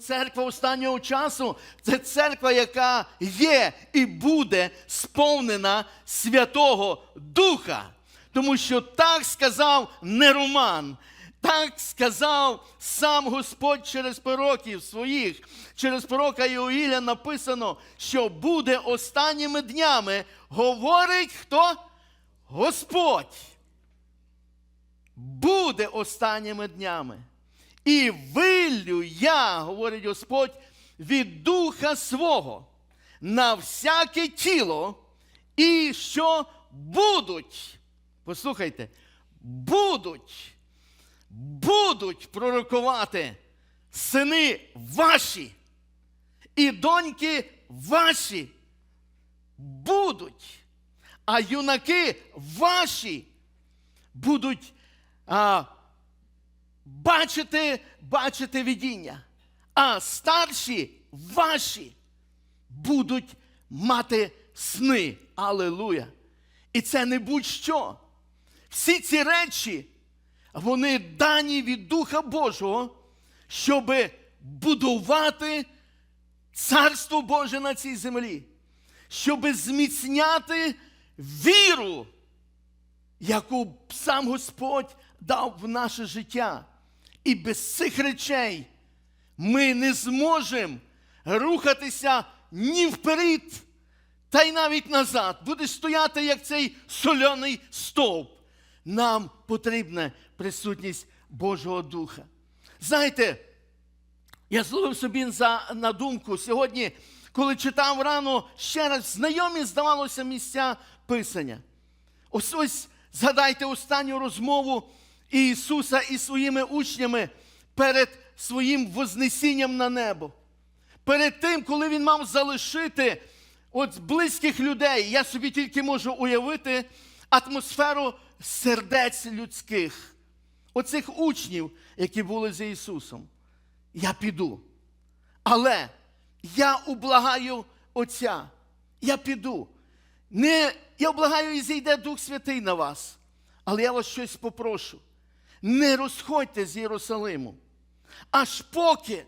церква останнього часу це церква, яка є і буде сповнена Святого Духа. Тому що так сказав не Роман, так сказав сам Господь через пророків своїх. Через пророка Іоїля написано, що буде останніми днями, говорить хто? Господь. Буде останніми днями. І виллю я, говорить Господь, від духа свого на всяке тіло, і що будуть, послухайте, будуть, будуть пророкувати сини ваші і доньки ваші будуть, а юнаки ваші будуть а, бачити, бачити видіння, а старші ваші будуть мати сни. Алелуя! І це не будь-що. Всі ці речі, вони дані від Духа Божого, щоб будувати Царство Боже на цій землі, щоб зміцняти віру, яку сам Господь дав в наше життя. І без цих речей ми не зможемо рухатися ні вперед, та й навіть назад. Будеш стояти, як цей соляний стовп. Нам потрібна присутність Божого Духа. Знаєте, я зловив собі за, на думку сьогодні, коли читав рано ще раз знайомі, здавалося, місця Писання. Ось ось згадайте останню розмову Ісуса із своїми учнями перед своїм вознесінням на небо. Перед тим, коли Він мав залишити от близьких людей, я собі тільки можу уявити атмосферу сердець людських, оцих учнів, які були за Ісусом. Я піду. Але я ублагаю Отця. Я піду. Не, я облагаю і зійде Дух Святий на вас. Але я вас щось попрошу. Не розходьте з Єрусалиму. Аж поки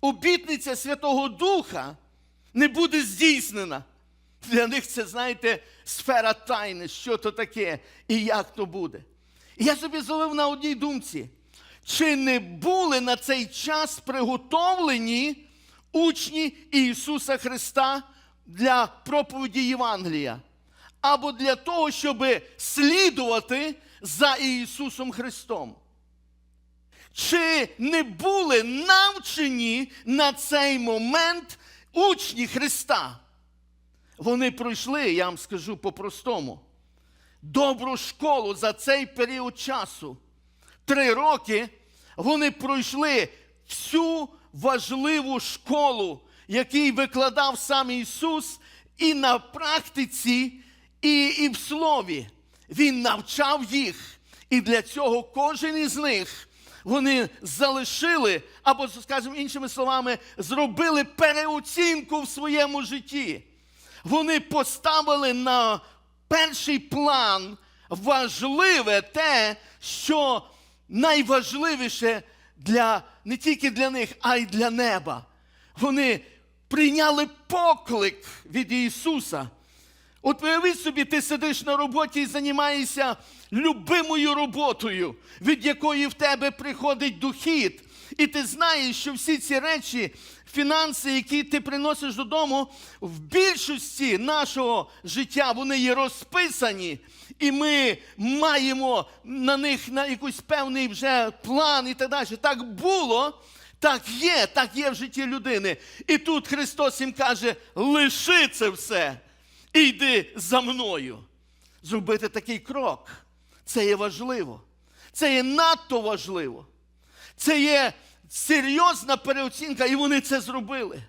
обітниця Святого Духа не буде здійснена. Для них це, знаєте, сфера тайни, що то таке і як то буде. І я собі зловив на одній думці. Чи не були на цей час приготовлені учні Ісуса Христа для проповіді Євангелія? Або для того, щоб слідувати за Ісусом Христом? Чи не були навчені на цей момент учні Христа? Вони пройшли, я вам скажу по-простому, добру школу за цей період часу. Три роки вони пройшли всю важливу школу, який викладав сам Ісус, і на практиці, і, і в слові. Він навчав їх. І для цього кожен із них вони залишили, або, скажімо іншими словами, зробили переоцінку в своєму житті. Вони поставили на перший план важливе те, що найважливіше для не тільки для них, а й для неба. Вони прийняли поклик від Ісуса. От уяви собі, ти сидиш на роботі і займаєшся любимою роботою, від якої в тебе приходить дохід. І ти знаєш, що всі ці речі, фінанси, які ти приносиш додому, в більшості нашого життя вони є розписані, і ми маємо на них на якийсь певний вже план і так далі. Так було, так є, так є в житті людини. І тут Христос їм каже: лиши це все і йди за мною. Зробити такий крок. Це є важливо. Це є надто важливо. Це є серйозна переоцінка, і вони це зробили.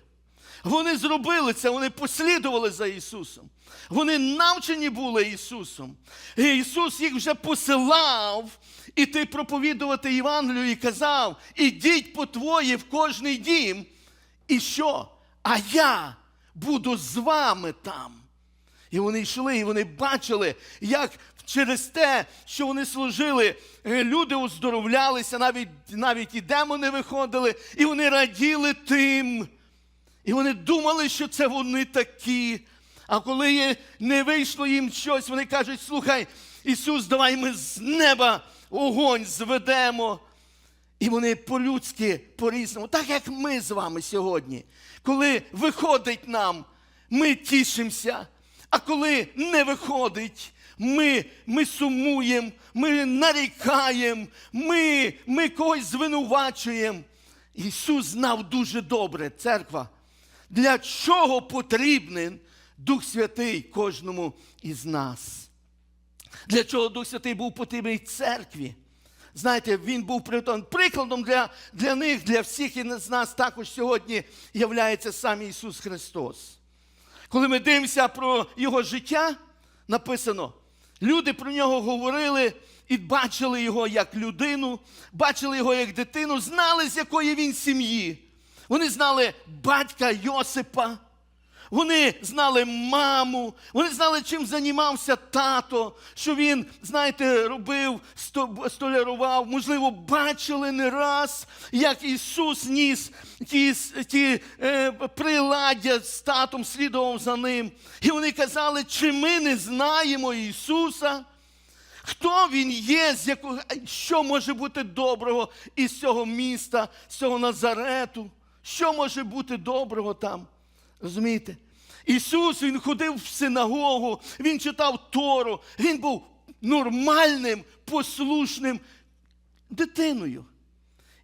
Вони зробили це, вони послідували за Ісусом. Вони навчені були Ісусом. І Ісус їх вже посилав іти проповідувати Євангелію і казав: ідіть по твої в кожний дім. І що? А я буду з вами там. І вони йшли, і вони бачили, як через те, що вони служили, е, люди оздоровлялися, навіть, навіть і демони виходили, і вони раділи тим. І вони думали, що це вони такі. А коли не вийшло їм щось, вони кажуть: слухай, Ісус, давай ми з неба огонь зведемо. І вони по-людськи, по-різному, так як ми з вами сьогодні. Коли виходить нам, ми тішимося. А коли не виходить, ми, ми сумуємо, ми нарікаємо, ми, ми когось звинувачуємо. Ісус знав дуже добре, церква, для чого потрібен Дух Святий кожному із нас. Для чого Дух Святий був потрібний церкві? Знаєте, він був прикладом для, для них, для всіх і з нас також сьогодні являється сам Ісус Христос. Коли ми дивимося про Його життя, написано, люди про нього говорили і бачили його як людину, бачили його як дитину, знали, з якої він сім'ї. Вони знали батька Йосипа. Вони знали маму, вони знали, чим займався тато, що він, знаєте, робив, сто- столярував. Можливо, бачили не раз, як Ісус ніс ті, ті е, приладдя з татом, слідував за ним. І вони казали, чи ми не знаємо Ісуса? Хто він є, з якого, що може бути доброго із цього міста, з цього Назарету? Що може бути доброго там? Розумієте? Ісус Він ходив в синагогу, Він читав Тору, Він був нормальним, послушним дитиною.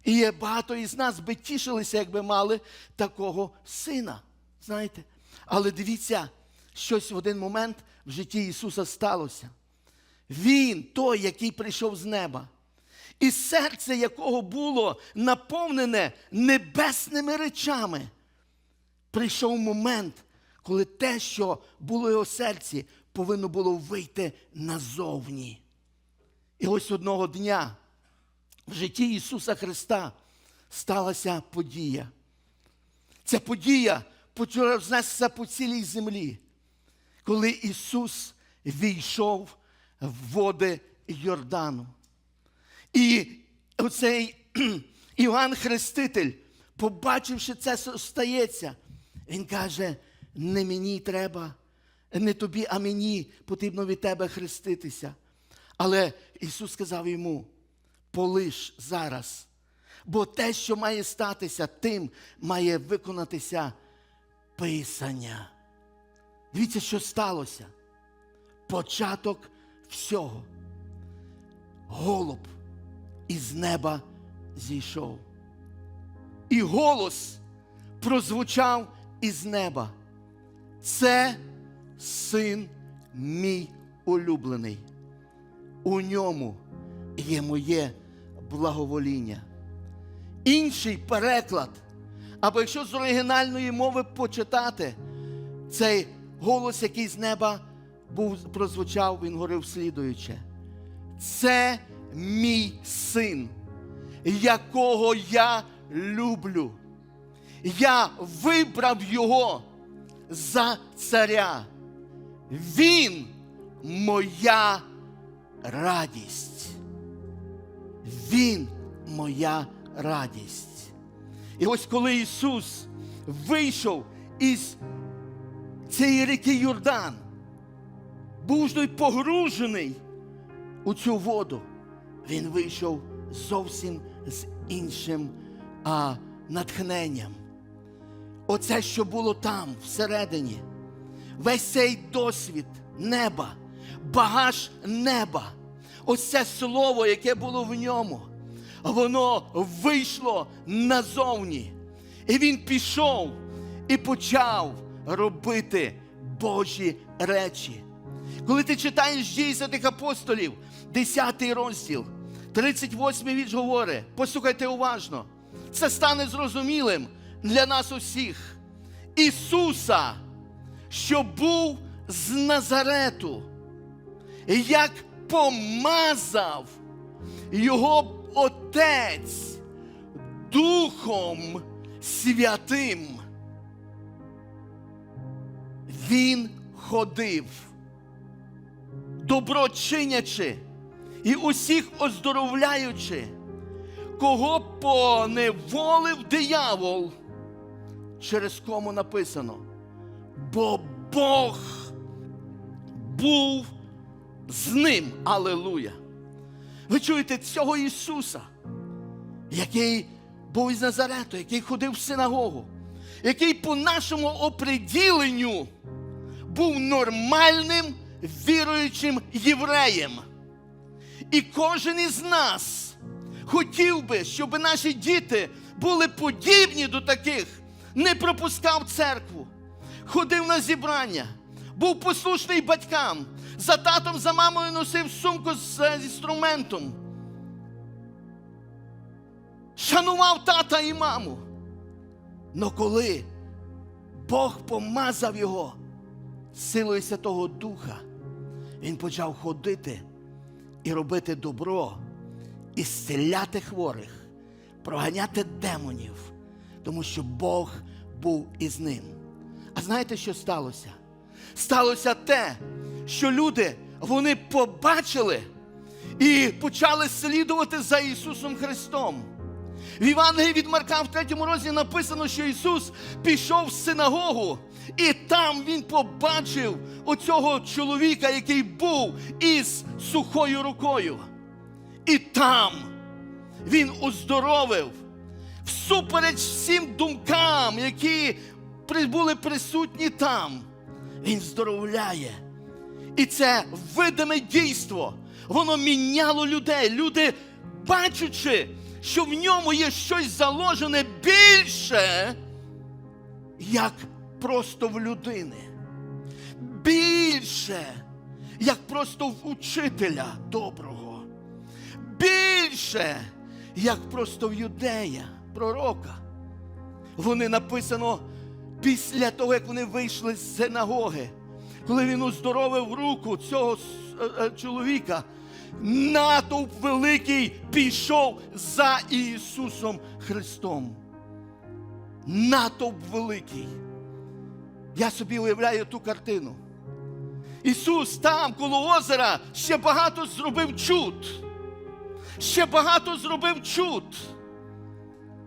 І є багато із нас би тішилися, якби мали такого сина. Знаєте? Але дивіться, щось в один момент в житті Ісуса сталося. Він той, який прийшов з неба. І серце якого було наповнене небесними речами. Прийшов момент, коли те, що було в його серці, повинно було вийти назовні. І ось одного дня в житті Ісуса Христа сталася подія. Ця подія почала рознесся по цілій землі, коли Ісус війшов в води Йордану. І оцей Іван Хреститель, побачивши це, стається, він каже: не мені треба, не тобі, а мені потрібно від тебе хреститися. Але Ісус сказав йому: полиш зараз, бо те, що має статися, тим має виконатися Писання. Дивіться, що сталося. Початок всього. Голуб із неба зійшов. І голос прозвучав із неба. Це син мій улюблений. У ньому є моє благовоління. Інший переклад, або якщо з оригінальної мови почитати, цей голос, який з неба був, прозвучав, він говорив слідуюче. Це мій син, якого я люблю. Я вибрав його за царя. Він моя радість. Він моя радість. І ось коли Ісус вийшов із цієї ріки Йордан, був той погружений у цю воду, він вийшов зовсім з іншим а, натхненням. Оце, що було там, всередині, весь цей досвід неба, багаж неба, ось це слово, яке було в ньому, воно вийшло назовні. І він пішов і почав робити Божі речі. Коли ти читаєш дії святих апостолів, 10 розділ, 38 вірш говорить, послухайте уважно, це стане зрозумілим для нас усіх. Ісуса, що був з Назарету, як помазав його Отець Духом Святим. Він ходив, добро чинячи і усіх оздоровляючи, кого поневолив диявол, через кому написано, бо Бог був з ним. Алелуя! Ви чуєте цього Ісуса, який був із Назарету, який ходив в синагогу, який по нашому оприділенню був нормальним віруючим євреєм. І кожен із нас хотів би, щоб наші діти були подібні до таких, не пропускав церкву, ходив на зібрання, був послушний батькам, за татом, за мамою носив сумку з е, інструментом. Шанував тата і маму. Но коли Бог помазав його силою Святого Духа, він почав ходити і робити добро, і зціляти хворих, проганяти демонів, тому що Бог був із ним. А знаєте, що сталося? Сталося те, що люди вони побачили і почали слідувати за Ісусом Христом. В Євангелії від Марка в третьому розділі написано, що Ісус пішов в синагогу, і там Він побачив оцього чоловіка, який був із сухою рукою. І там Він оздоровив всупереч всім думкам, які були присутні там. Він здоровляє. І це видиме дійство. Воно міняло людей. Люди, бачачи, що в ньому є щось заложене більше, як просто в людини. Більше, як просто в учителя доброго. Більше, як просто в юдея, пророка. Вони написано після того, як вони вийшли з синагоги, коли він оздоровив руку цього е, е, чоловіка, натовп великий пішов за Ісусом Христом. Натовп великий. Я собі уявляю ту картину. Ісус там, коло озера, ще багато зробив чуд. Ще багато зробив чуд.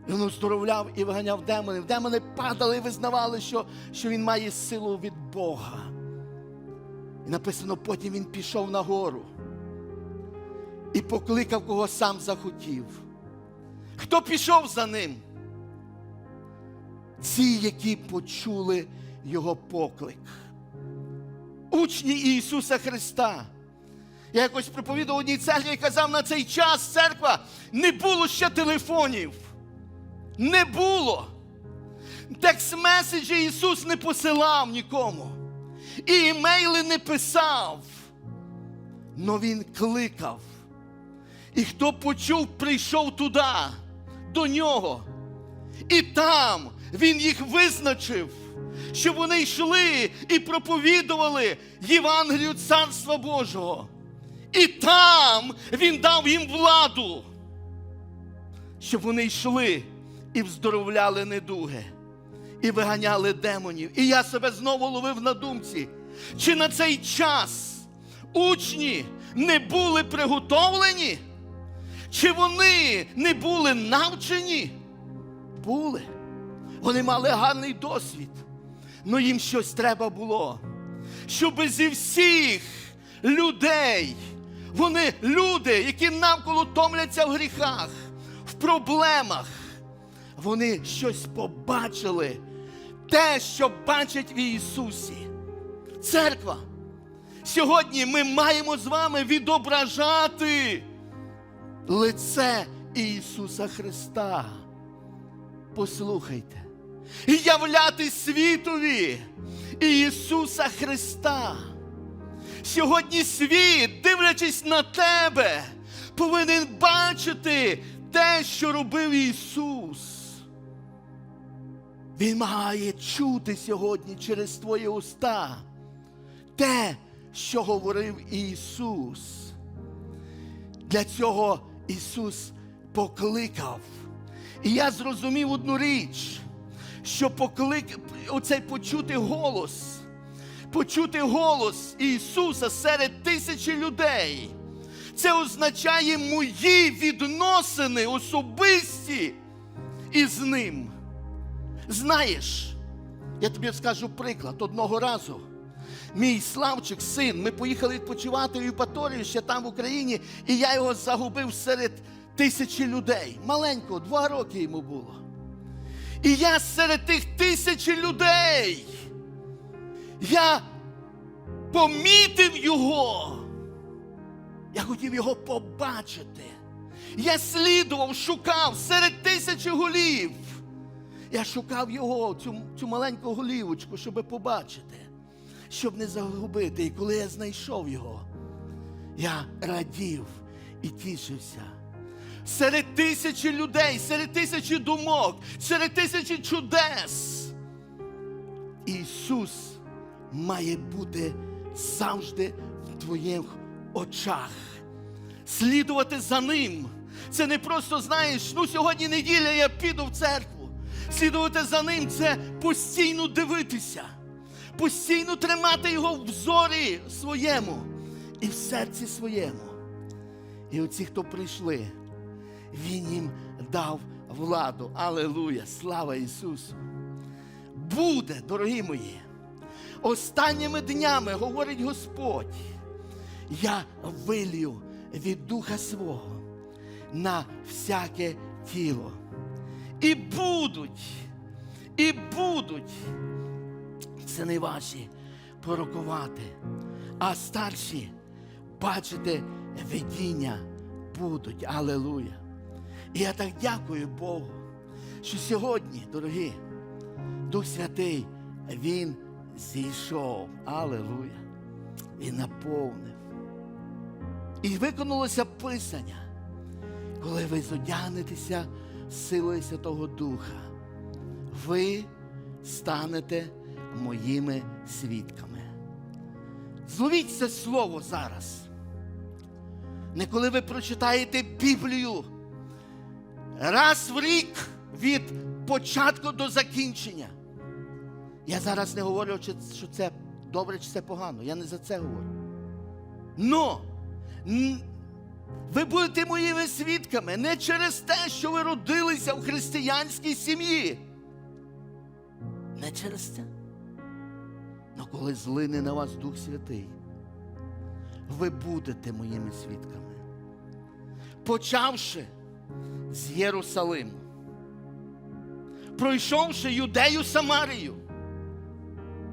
Він оздоровляв і виганяв демонів. Демони падали і визнавали, що, що він має силу від Бога. І написано, потім він пішов на гору і покликав, кого сам захотів. Хто пішов за ним? Ці, які почули його поклик. Учні Ісуса Христа. Я якось проповідав одній церкві і казав, на цей час церква не було ще телефонів. Не було. Текст-меседжі Ісус не посилав нікому. І імейли не писав. Но Він кликав. І хто почув, прийшов туди, до нього. І там він їх визначив, щоб вони йшли і проповідували Євангелію Царства Божого. І там він дав їм владу, щоб вони йшли і вздоровляли недуги, і виганяли демонів. І я себе знову ловив на думці, чи на цей час учні не були приготовлені, чи вони не були навчені? Були. Вони мали гарний досвід. але їм щось треба було. Щоб зі всіх людей, вони люди, які навколо томляться в гріхах, в проблемах, вони щось побачили, те, що бачать в Ісусі. Церква. Сьогодні ми маємо з вами відображати лице Ісуса Христа. Послухайте, і являти світові Ісуса Христа. Сьогодні світ, дивлячись на тебе, повинен бачити те, що робив Ісус. Він має чути сьогодні через твої уста те, що говорив Ісус. Для цього Ісус покликав. І я зрозумів одну річ, що поклик, оцей почути голос, почути голос Ісуса серед тисячі людей. Це означає мої відносини особисті із ним. Знаєш, я тобі скажу приклад одного разу. Мій Славчик, син, ми поїхали відпочивати в Євпаторію, ще там в Україні, і я його загубив серед тисячі людей. Маленького, два роки йому було. І я серед тих тисячі людей. Я помітив його. Я хотів його побачити. Я слідував, шукав серед тисячі голів. Я шукав його, цю, цю маленьку голівочку, щоб побачити, щоб не загубити. І коли я знайшов його, я радів і тішився. Серед тисячі людей, серед тисячі думок, серед тисячі чудес. Ісус має бути завжди в твоїх очах. Слідувати за ним. Це не просто знаєш, ну сьогодні неділя, я піду в церкву. Слідувати за ним це постійно дивитися, постійно тримати його в зорі своєму і в серці своєму. І оці, хто прийшли, Він їм дав владу. Алелуя! Слава Ісусу! Буде, дорогі мої, останніми днями, говорить Господь, я вилью від Духа свого на всяке тіло. І будуть, і будуть сини ваші пророкувати, а старші бачити видіння будуть. Алелуя. І я так дякую Богу, що сьогодні, дорогі, Дух Святий, Він зійшов. Алелуя. Він наповнив. І виконалося Писання, коли ви зодягнетеся силою Святого Духа, ви станете моїми свідками. Зловіть це слово зараз. Не коли ви прочитаєте Біблію раз в рік від початку до закінчення. Я зараз не говорю, що це добре, чи це погано. Я не за це говорю. Но ви будете моїми свідками не через те, що ви родилися в християнській сім'ї. Не через це. Но коли злине на вас Дух Святий, ви будете моїми свідками. Почавши з Єрусалиму, пройшовши Юдею Самарію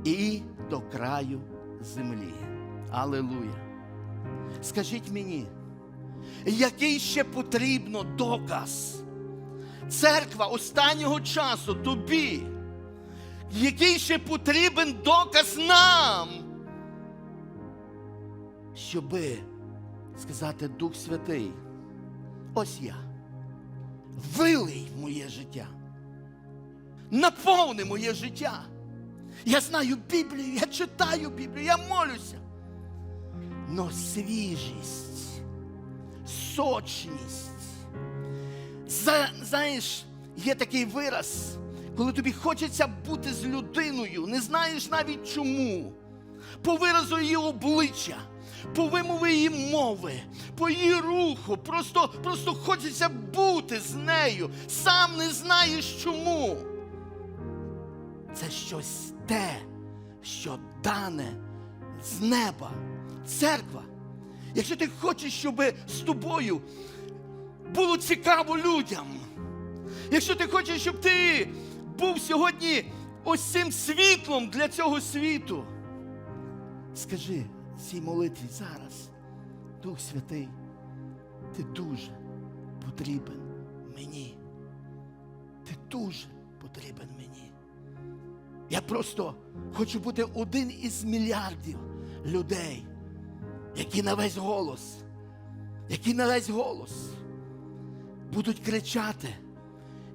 і до краю землі. Алелуя. Скажіть мені, який ще потрібно доказ? Церква останнього часу тобі, який ще потрібен доказ нам, щоби сказати Дух Святий, ось я, вилий моє життя, наповни моє життя. Я знаю Біблію, я читаю Біблію, я молюся. Но свіжість, сочність. За, знаєш, є такий вираз, коли тобі хочеться бути з людиною, не знаєш навіть чому. По виразу її обличчя, по вимові її мови, по її руху. Просто, просто хочеться бути з нею. Сам не знаєш чому. Це щось те, що дане з неба. Церква. Якщо ти хочеш, щоб з тобою було цікаво людям, якщо ти хочеш, щоб ти був сьогодні ось цим світлом для цього світу, скажи цій молитві зараз, Дух Святий, ти дуже потрібен мені. Ти дуже потрібен мені. Я просто хочу бути один із мільярдів людей, які на весь голос, які на весь голос будуть кричати,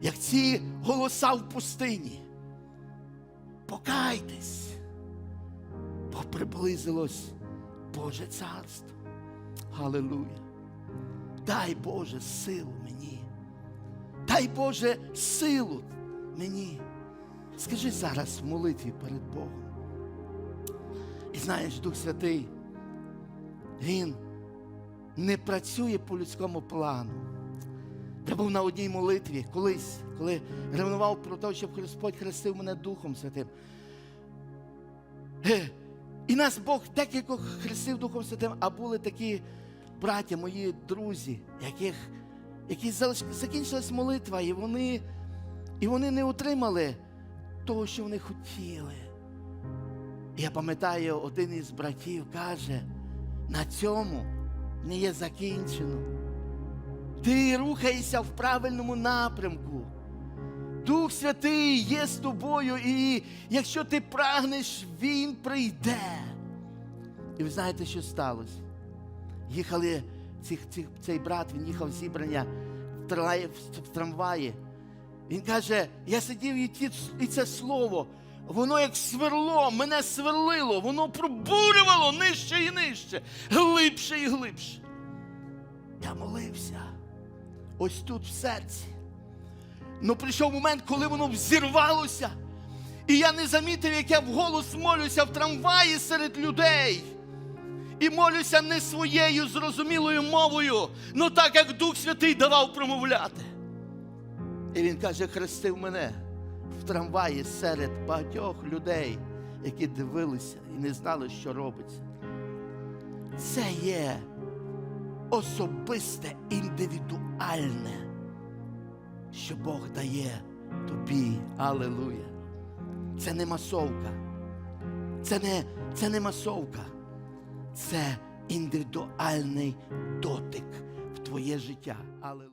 як ці голоса в пустині. Покайтесь, бо приблизилось Боже царство. Галилуя. Дай Боже силу мені. Дай Боже силу мені. Скажи зараз в молитві перед Богом. І знаєш, Дух Святий, Він не працює по людському плану. Я був на одній молитві колись, коли ревнував про те, щоб Господь хрестив мене Духом Святим. Е, І нас Бог декількох хрестив Духом Святим, а були такі браття, мої друзі, яких, які закінчилась молитва, і вони, і вони не отримали того, що вони хотіли. Я пам'ятаю, один із братів каже, на цьому не є закінчено. Ти рухаєшся в правильному напрямку. Дух Святий є з тобою, і якщо ти прагнеш, Він прийде. І ви знаєте, що сталося? Їхали цих, цих, цей брат, він їхав зібрання в, трамваї. Він каже: я сидів і, ті, і це слово, воно як сверло, мене сверлило, воно пробурювало нижче і нижче, глибше і глибше. Я молився ось тут в серці. Ну прийшов момент, коли воно взірвалося. І я не замітив, як я вголос молюся в трамваї серед людей. І молюся не своєю зрозумілою мовою, ну так як Дух Святий давав промовляти. І він каже, хрестив мене в трамваї серед багатьох людей, які дивилися і не знали, що робиться. Це є особисте, індивідуальне, що Бог дає тобі. Алелуя. Це не масовка. Це не, це не масовка. Це індивідуальний дотик в твоє життя. Алелуя.